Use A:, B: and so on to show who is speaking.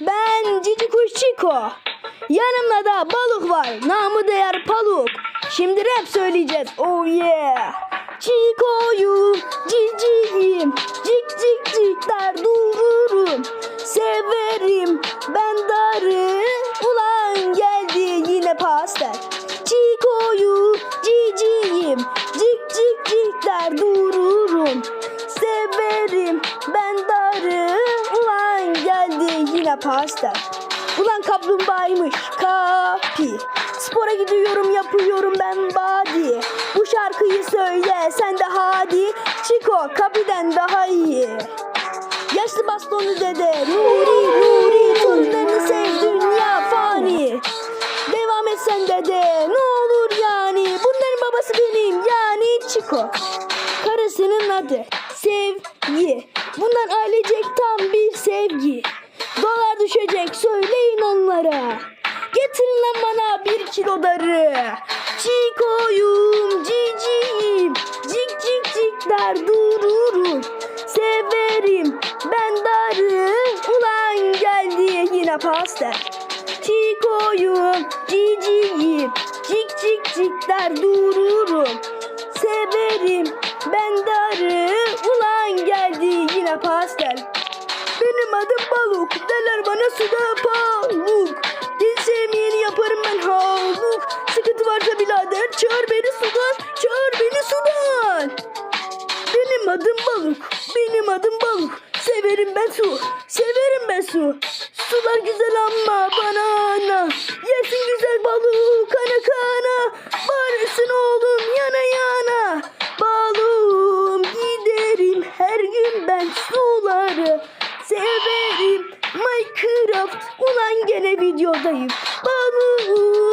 A: Ben Cici Kuş Çiko. Yanımda da balık var. Namı değer paluk. Şimdi rap söyleyeceğiz. Oh yeah. Çiko'yum, ciciyim. Cik cik cik der pastel. Ulan kaplumbağaymış kapi. Spora gidiyorum yapıyorum ben body. Bu şarkıyı söyle sen de hadi. Chico kapiden daha iyi. Yaşlı bastonlu dede Nuri Nuri Torunlarını sev dünya fani Devam et sen dede ne olur yani Bunların babası benim yani Chico Karısının adı Sevgi Bunlar ailecek tam bir sevgi bana bir kilo darı Chico'yum ciciyim. Cik cik cik der dururum Severim ben darı. Ulan geldi yine pastel Chico'yum ciciyim. Cik cik cik der dururum Severim ben darı. Ulan geldi yine pastel benim adım Baluk. Derler bana suda Paluk. Benim adım Baluk. Severim ben su. Severim ben su. Sular güzel ama bana ana. Yersin güzel balık kana kana. Bağırırsın oğlum yana yana. Balığım giderim her gün ben suları. Severim Minecraft. Ulan gene videodayım. Balığım